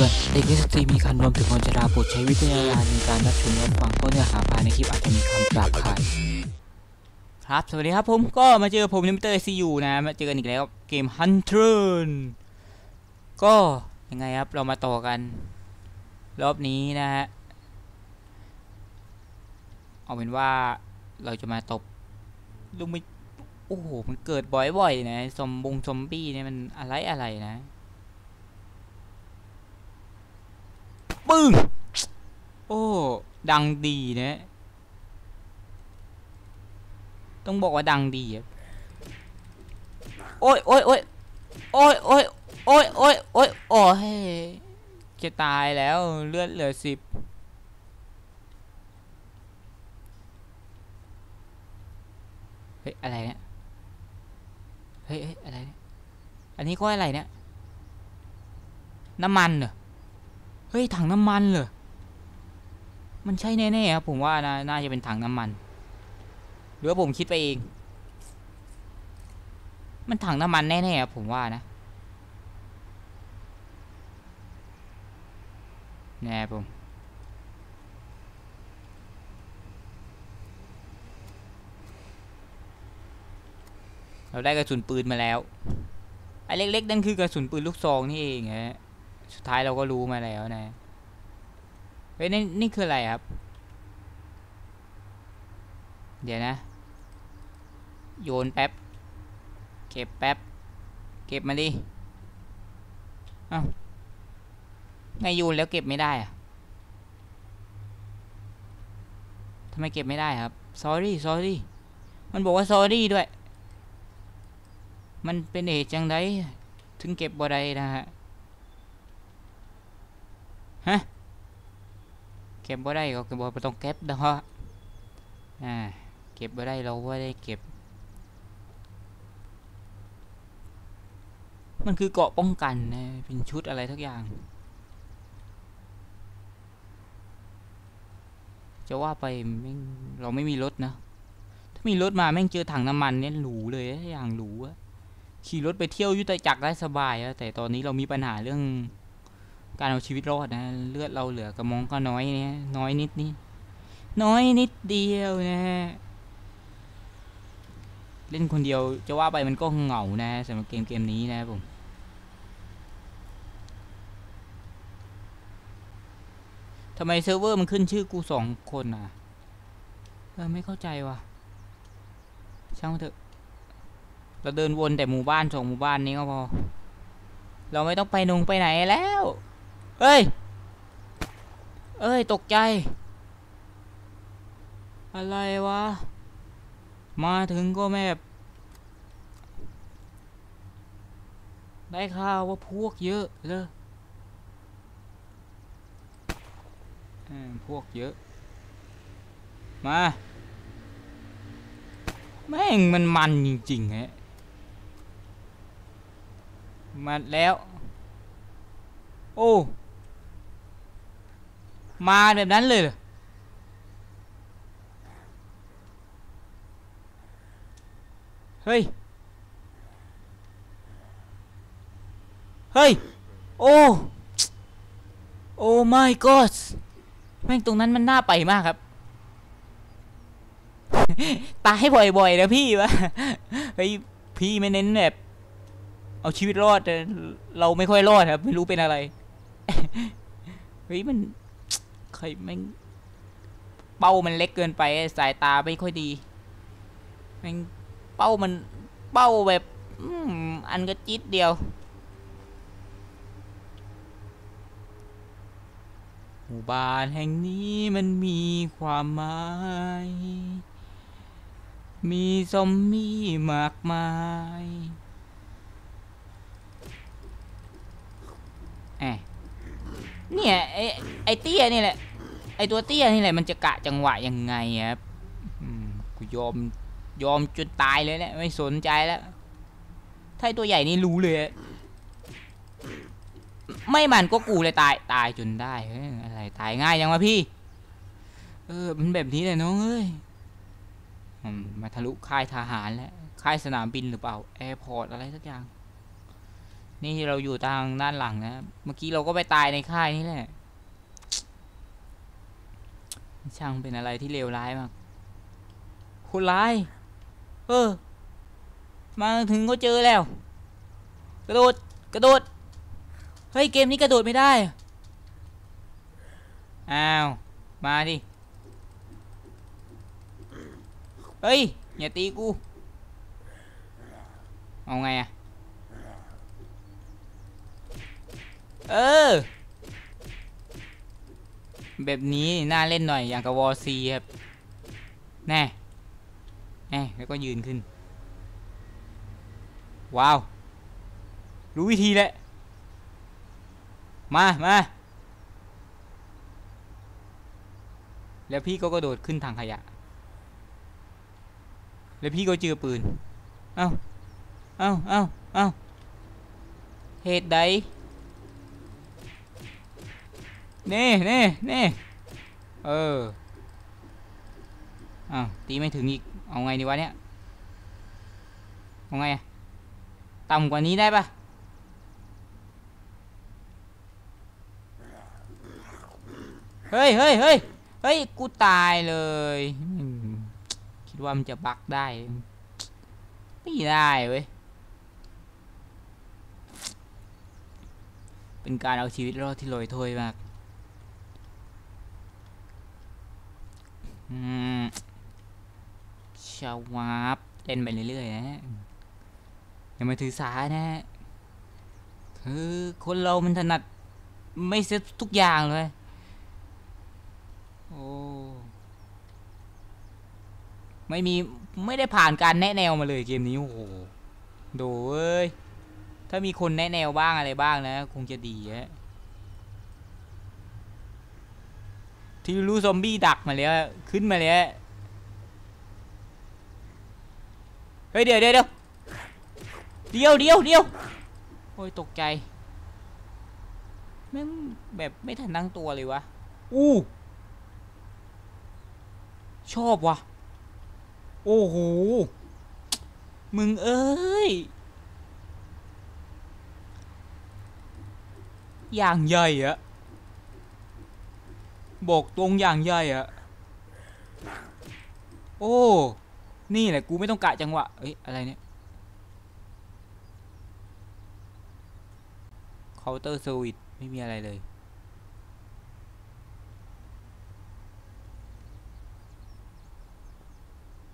ตือนเด็กนิสตรีมีคันรวมถึงคนชราโปรดใช้วิจารณญาณในการรับชมรับฟังเพราะเนื้อหาภายในคลิปอาจจะมีคำหยาบคายครับสวัสดีครับผมก็มาเจอผมนิมเตอร์ซียูนะมาเจอกันอีกแล้วเกม Hunter ก็ยังไงครับเรามาต่อกัน รอบนี้นะฮะเอาเป็นว่าเราจะมาตบลูกไม่โอ้โหมันเกิดบ่อยๆนะซอมบงซอมบี้เนี่ยมันอะไรอะไรนะ ปึ้ง โอ้ ดังดีนะ ต้องบอกว่าดังดีอะโอ้ยโอ้ยโอ้ยโอ้ยโอ้ยโอ้ยโอ้ยโอ้ยโอ้ยจะตายแล้วเลือดเหลือสิบเฮ้ย อะไรเนี่ย เฮ้ยเฮ้ยอะไรเนี่ย อันนี้ก็อะไรเนี่ย น้ำมันเหรอ เฮ้ยถังน้ำมันเหรอ มันใช่แน่ๆครับผมว่านะน่าจะเป็นถังน้ำมันหรือว่าผมคิดไปเอง มันถังน้ำมันแน่ๆครับผมว่านะแน่ผมเราได้กระสุนปืนมาแล้วไอ้เล็กๆนั่นคือกระสุนปืนลูกซองนี่เองฮะ สุดท้ายเราก็รู้มาแล้วนะเฮ้ยนี่นี่คืออะไรครับ เดี๋ยวนะ โยนแป๊บ เก็บแป๊บ เก็บมาดิอ้าวไงโยนแล้วเก็บไม่ได้อะทำไมเก็บไม่ได้ครับ sorry sorry มันบอกว่า sorry ด้วย มันเป็นเหตุจังไดถึงเก็บบ่ได้นะฮะ ฮะเก็บบ่ได้ก็คือบ่ต้องเก็บนะฮะอ่าเก็บบ่ได้เราว่ได้เก็บ มันคือเกาะป้องกันนะเป็นชุดอะไรทักอย่าง จะว่าไปม่งเราไม่มีรถนะถ้ามีรถมาแม่งเจอถังน้ำมันเนี่ยหรูเลยอย่างหรูอะขี่รถไปเที่ยวยุตจักรได้สบายอะแต่ตอนนี้เรามีปัญหาเรื่อง การเอาชีวิตรอดนะ เลือดเราเหลือกระมองก็น้อยเนี่ยน้อยนิดนี่น้อยนิดเดียวนะเล่นคนเดียวจะว่าไปมันก็เหงานะสำหรับเกมเกมนี้นะผมทำไมเซิร์ฟเวอร์มันขึ้นชื่อกูสองคนอะเออไม่เข้าใจว่ะช่างมันเถอะ เราเดินวนแต่หมู่บ้านสองหมู่บ้านนี้ก็พอ เราไม่ต้องไปนงไปไหนแล้ว เฮ้ย เอ้ย ตกใจ อะไรวะ มาถึงก็แมบได้ข่าวว่าพวกเยอะเลยพวกเยอะ มา แม่งมันมันจริงๆฮะ มาแล้ว โอ้ มาแบบนั้นเลยเฮ้ย เฮ้ย โอ้โอ้ my god แม่งตรงนั้นมันน่าไปมากครับ ตายบ่อยๆนะพี่วะ เฮ้ย พี่ไม่เน้นแบบ เอาชีวิตรอดแต่เราไม่ค่อยรอดครับ ไม่รู้เป็นอะไร เฮ้ย มัน ใครแม่งเป้ามันเล็กเกินไปสายตาไม่ค่อยดีแม่งเป้ามันเป้าแบบอืมอันก็จิตเดียวหมู่บ้านแห่งนี้มันมีความหมาย มีซอมบี้มากมายแอะเนี่ยไอไอเตี้ยนี่แหละ ไอตัวเตี้ยนี่แหละมันจะกะจังหวะยังไงครับกูยอมยอมจนตายเลยเนี่ยไม่สนใจแล้ว ถ้าไอ้ตัวใหญ่นี่รู้เลย ไม่มันก็กูเลยตายตายจนได้อะไรตายง่ายยังวะพี่ เออมันแบบนี้เลยน้องเอ้ยมมาทะลุค่ายทหารแล้วค่ายสนามบินหรือเปล่าแอร์พอร์ตอะไรสักอย่าง นี่เราอยู่ทางด้านหลังนะ เมื่อกี้เราก็ไปตายในค่ายนี่แหละ ช่างเป็นอะไรที่เลวร้ายมากคนร้าย เออ มาถึงก็เจอแล้ว กระโดด กระโดด เฮ้ย เกมนี้กระโดดไม่ได้ อ้าว มาดิ เฮ้ย อย่าตีกู เอาไงอะเออ แบบนี้น่าเล่นหน่อยอย่างกับวอซีครับ แน่แน่แล้วก็ยืนขึ้น ว้าว รู้วิธีแล้วมามาแล้วพี่ก็กระโดดขึ้นทางขยะ แล้วพี่ก็เจอปืน เอ้า เอ้า เอ้า เอ้าเหตุใด นี่นี่นี่เอออ้าวตีไม่ถึงอีก เอาไงดีวะเนี่ย เอาไงต่ำกว่านี้ได้ปะเฮ้ยเฮ้ยเฮ้ยเฮ้ย กูตายเลย คิดว่ามันจะบักได้ไม่ได้เว้ย เป็นการเอาชีวิตรอดที่ลอยถ้วยมาก อืม ชาวาบเล่นไปเรื่อยๆนะฮะอย่ามาถือสานะฮะคือคนเรามันถนัดไม่เซ็ตทุกอย่างเลย โอ้ ไม่มีไม่ได้ผ่านการแนะแนวมาเลยเกมนี้ โอ้โหโดเอ้ย ถ้ามีคนแนะแนวบ้างอะไรบ้างนะ คงจะดีฮะ ที่รู้ซอมบี้ดักมาแล้ว ขึ้นมาแล้ว เฮ้ยเดี๋ยวเดี๋ยวเดี๋ยวเดี๋ยวเดี๋ยวเดี๋ยวโอ้ยตกใจแม่งแบบไม่ทันตั้งตัวเลยวะ อู้ ชอบวะโอ้โห มึงเอ้ย อย่างใหญ่อะ บอกตรงอย่างใหญ่อะโอ้ นี่แหละกูไม่ต้องกะจังหวะเอ้ยอะไรเนี่ยเคาน์เตอร์เซอร์วิสไม่มีอะไรเลย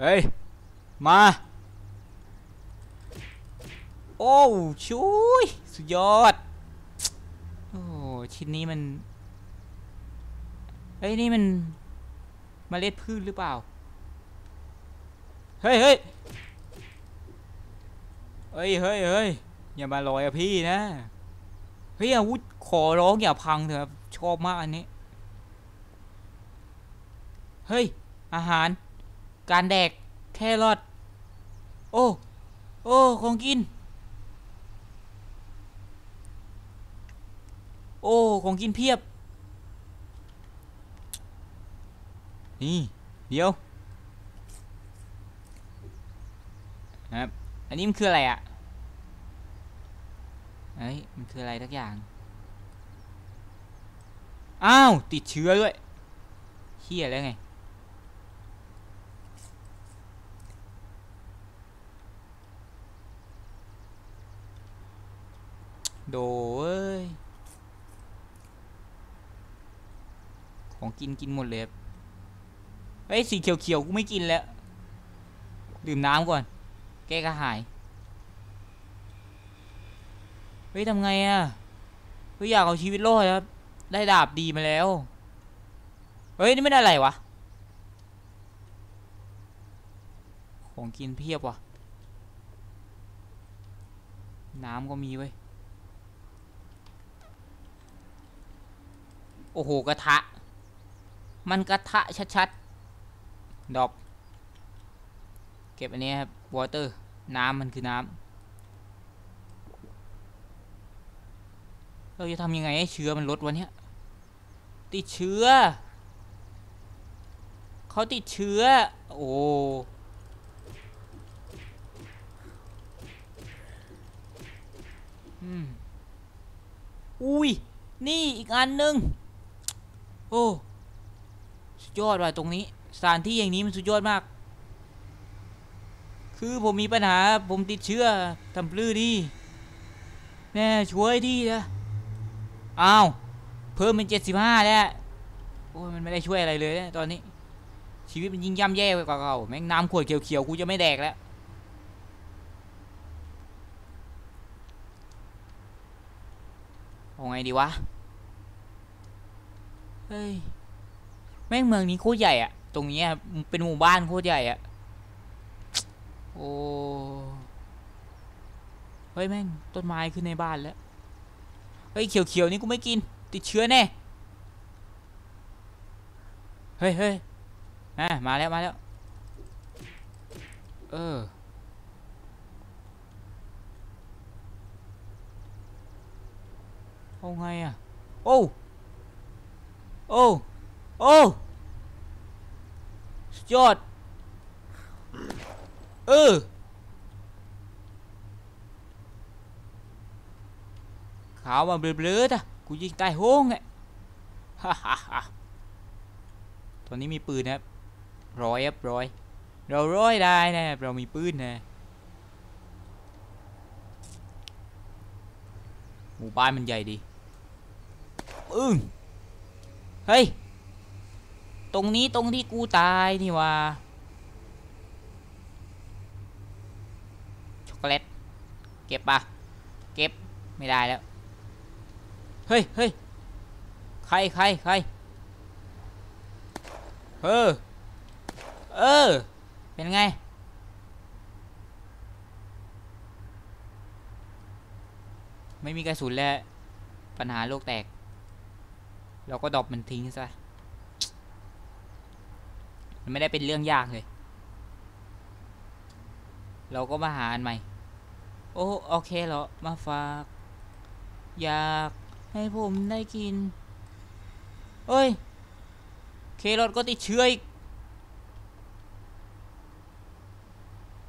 เฮ้ย มา โอ้ชุยสุดยอด โอ้ ชิ้นนี้มัน เฮ้ยนี่มันมเมล็ดพืชหรือเปล่า เฮ้ยเฮ้ยเฮ้ยเฮ้ยเฮ้ยอย่ามาลอยอะพี่นะ เฮ้ยอาวุธขอร้องอย่าพังเถอะครับชอบมากอันนี้ เฮ้ย อาหาร การแดก แครอท โอ้ โอ้ ของกิน โอ้ ของกินเพียบ นี่เดี๋ยวครับอันนี้มันคืออะไรอะ่ะเอ้ยมันคืออะไรทักอย่างอ้าวติดเชื้อด้วยเฮียแล้วไงโดเอ้ยของกินกินหมดเลย เฮ้ยสีเขียวๆกูไม่กินแล้วดื่มน้ำก่อน แก้กระหาย เฮ้ยทำไงอะ่ะเฮ้ยอยากเอาชีวิตรอดครับได้ดาบดีมาแล้ว เฮ้ยนี่ไม่ได้อะไรวะ ของกินเพียบว่ะ น้ำก็มีเว้ย โอ้โหกระทะ มันกระทะชัดๆ ดอบเก็บอันนี้ครับวอเตอร์น้ำมันคือน้ำเราจะทำยังไงให้เชื้อมันลดวะเนี่ยติดเชื้อเขาติดเชื้อ โอ้โอืมอุ้ย นี่อีกอันหนึ่งโอ้ สุดยอดว่ะตรงนี้ สถานที่อย่างนี้มันสุดยอดมาก คือผมมีปัญหาผมติดเชื้อทำปลื้อดีแน่ช่วยดีนะอ้าวเพิ่มเป็นเจ็ดสิบห้าแล้วโอ้ยมันไม่ได้ช่วยอะไรเลยนะตอนนี้ ชีวิตมันยิ่งย่ำแย่กว่าเก่าแม่งน้ำขวดเขียวๆกูจะไม่แดกแล้วเอาไงดีวะ เฮ้ย แม่งเมืองนี้โคตรใหญ่อะ ตรงนี้เป็นหมู่บ้านโคตรใหญ่อะโอ้เฮ้ยแม่งต้นไม้ขึ้นในบ้านแล้วเฮ้ยเขียวๆนี่กูไม่กิน ติดเชื้อแน่เฮ้ยเฮ้ยอะมาแล้วมาแล้ว เออ เอาไงอะ โอ้ โอ้ โอ้ ยอด เออ ขาวมาเบลอๆอะกูยิงตายโห้งไงฮ่าฮ่าฮ่าตอนนี้มีปืนนะครับ ร้อยครับร้อย เราร้อยได้นะครับ เรามีปืนนะ หมู่บ้านมันใหญ่ดี อึ้ง เฮ้ย ตรงนี้ตรงที่กูตายนี่ว่าช็อกโกแลตเก็บปะเก็บไม่ได้แล้ว เฮ้ยเฮ้ยใครใครใครเออ เออ เป็นไง ไม่มีกระสุนแล้ว ปัญหาโลกแตก เราก็ดรอปมันทิ้งซะ ไม่ได้เป็นเรื่องยากเลย เราก็มาหาอันใหม่ โอ้โอเคเหรอ มาฝาก อยากให้ผมได้กิน เอ้ย เครอทก็ติดเชื้ออีก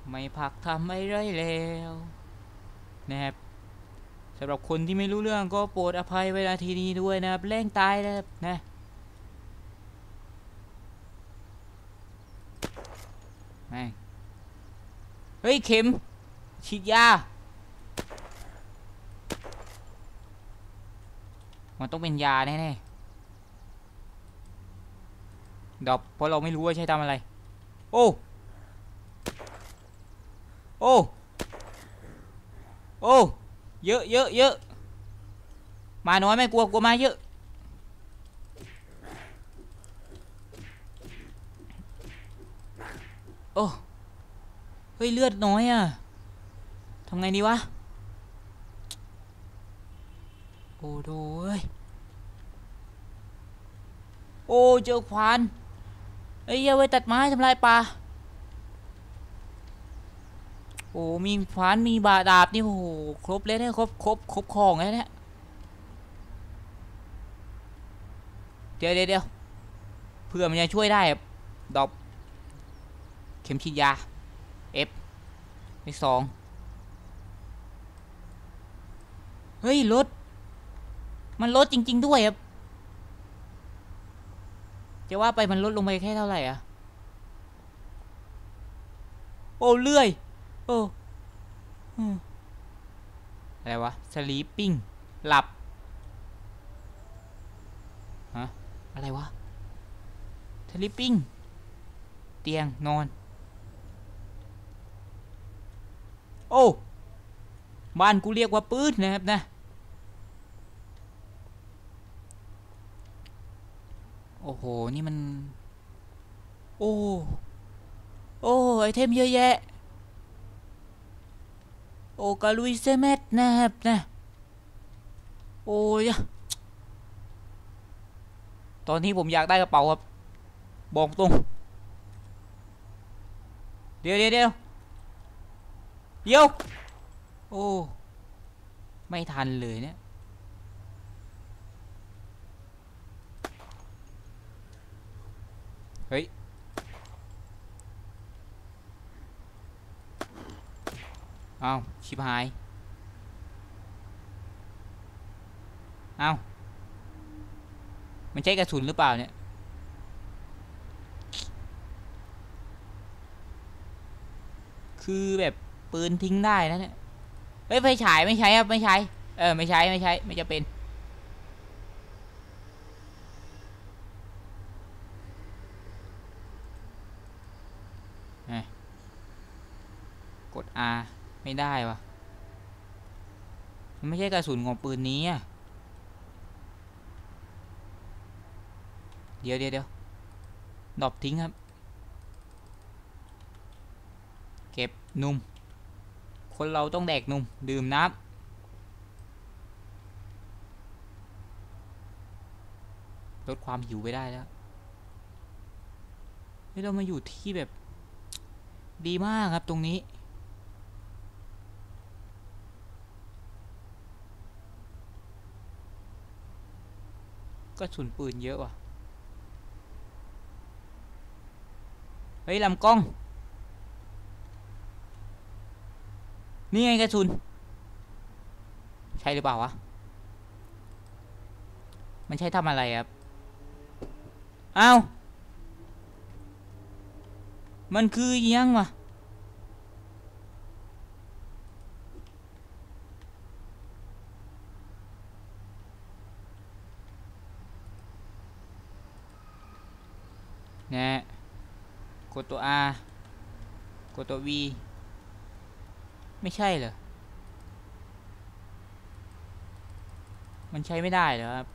ไม่พักทำอะไรแล้วนะครับสำหรับคนที่ไม่รู้เรื่องก็โปรดอภัยเวลาทีนี้ด้วยนะครับแรงตายนะครับนะ แม่งเฮ้ยเข็มฉีดยา มันต้องเป็นยาแน่ๆดอปเพราะเราไม่รู้ว่าใช้ทำอะไร โอ้ โอ้ โอ้ เยอะเยอะเยอะมาน้อยไม่กลัวกลัวมาเยอะ โอ้เฮ้ยเลือดน้อยอะทำไงดีวะ โอ้โดยโอ้เจอควานเอ้ยเอาไว้ตัดไม้ทำลายป่าโอ้มีขวานมีบาดาบนี่โอ้โหครบเลยเนี่ยครบครบครบของเลยเนี่ยเดี๋ยวเดี๋ยวเดียวเพื่อมันจะช่วยได้ดอก เข็มฉีดยา F เลขสองเฮ้ยลด มันลดจริง ๆ ด้วยครับ จะว่าไปมันลดลงไปแค่เท่าไหร่อะโอ้เลื่อย โอ้อะไรวะสลีปปิ้งหลับ ฮะ อะไรวะสลีปปิ้งเตียงนอน โอ้บ้านกูเรียกว่าปืนนะครับนะ โอ้โห นี่มัน โอ้ โอ้ไอเทมเยอะแยะ โอ้กาลุยเซเมตนะครับนะ โอ้ย ตอนนี้ผมอยากได้กระเป๋าครับ บอกตรง เดี๋ยวเดี๋ยวเดี๋ยว เดี๋ยว โอ้ ไม่ทันเลยเนี่ย เฮ้ย อ้าว ชิบหายเอ้ามันใช่กระสุนหรือเปล่าเนี่ยคือแบบ ปืนทิ้งได้นะเนี่ยเฮ้ยไฟฉายไม่ใช้ครับไม่ใช้เออไม่ใช้ไม่ใช้ไม่จะเป็น กด R ไม่ได้วะมันไม่ใช่กระสุนของปืนนี้อะเดี๋ยวเดี๋ยวเดี๋ยวดรอปทิ้งครับ เก็บนุ่ม คนเราต้องแดกนมดื่มน้ำลดความหิวไปได้แล้วเฮ้ยเรามาอยู่ที่แบบ ดีมากครับตรงนี้ ก็สุนปืนเยอะว่ะ เฮ้ยลำกล้อง นี่ไงกระสุน ใช่หรือเปล่าวะ มันใช้ทำอะไรครับ อ้าว มันคือยังวะนะกดตัว R กดตัว V ไม่ใช่เหรอ มันใช้ไม่ได้เหรอครับ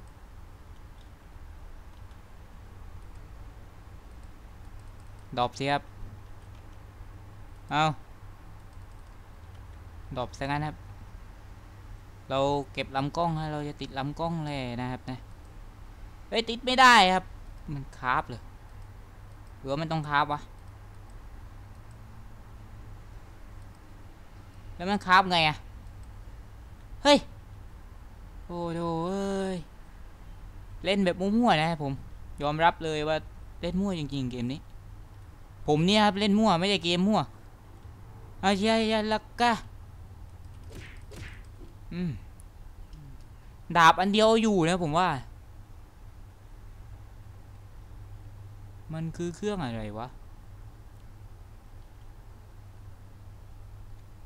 ดรอปสิครับ เอาดรอปซะงั้นครับ เราเก็บลำกล้องให้เราจะติดลำกล้องเลยนะครับนะเฮ้ยติดไม่ได้ครับ มันคาบเลยหรือว่ามันต้องคาบวะ แล้วมันคาบไงอะเฮ้ย โอ้โหเอ้ย เล่นแบบมั่วๆนะครับผม ยอมรับเลยว่าเล่นมั่วจริงๆเกมนี้ ผมเนี่ยครับเล่นมั่วไม่ใช่เกมมั่วอาเชียยลักกะอืมดาบอันเดียวอยู่นะผมว่า มันคือเครื่องอะไรวะ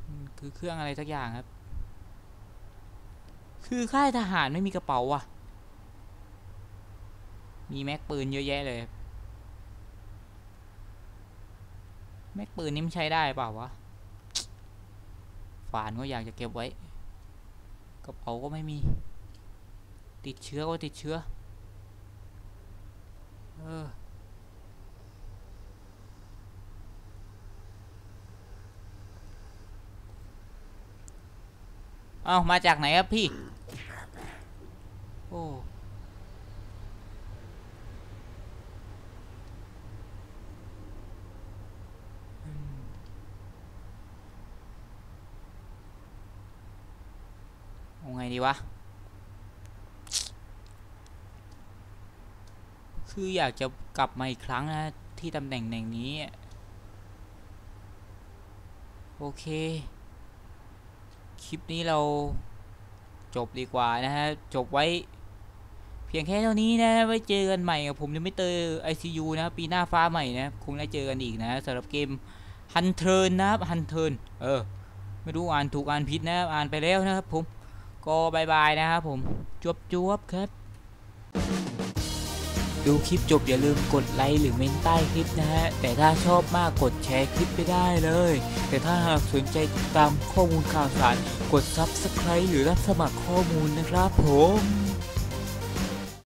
มัน คือเครื่องอะไรสักอย่างครับ คือค่ายทหารไม่มีกระเป๋าว่ะ มีแม็กปืนเยอะแยะเลย แม็กปืนนี่มันใช้ได้เปล่าวะฝานก็อยากจะเก็บไว้ กระเป๋าก็ไม่มี ติดเชื้อก็ติดเชื้อ เออ เอามาจากไหนครับพี่ โอ้อืมเอาไงดีวะ คืออยากจะกลับมาอีกครั้งนะ ที่ตำแหน่งแห่งนี้ โอเค คลิปนี้เราจบดีกว่านะฮะ จบไว้เพียงแค่เท่านี้นะไว้เจอกันใหม่กับผมยังไม่เตอร์ ICU นะครับปีหน้าฟ้าใหม่นะ คงได้เจอกันอีกนะสำหรับเกมฮันเทิร์นนะครับฮันเทิร์นเออ ไม่รู้อ่านถูกอ่านผิดนะครับอ่านไปแล้วนะครับผม ก็บายบายนะครับผมจวบจวบครับ ดูคลิปจบอย่าลืมกดไลค์หรือเมนใต้คลิปนะฮะ แต่ถ้าชอบมากกดแชร์คลิปไปได้เลย แต่ถ้าหากสนใจติดตามข้อมูลข่าวสาร กด Subscribe หรือรับสมัครข้อมูลนะครับผม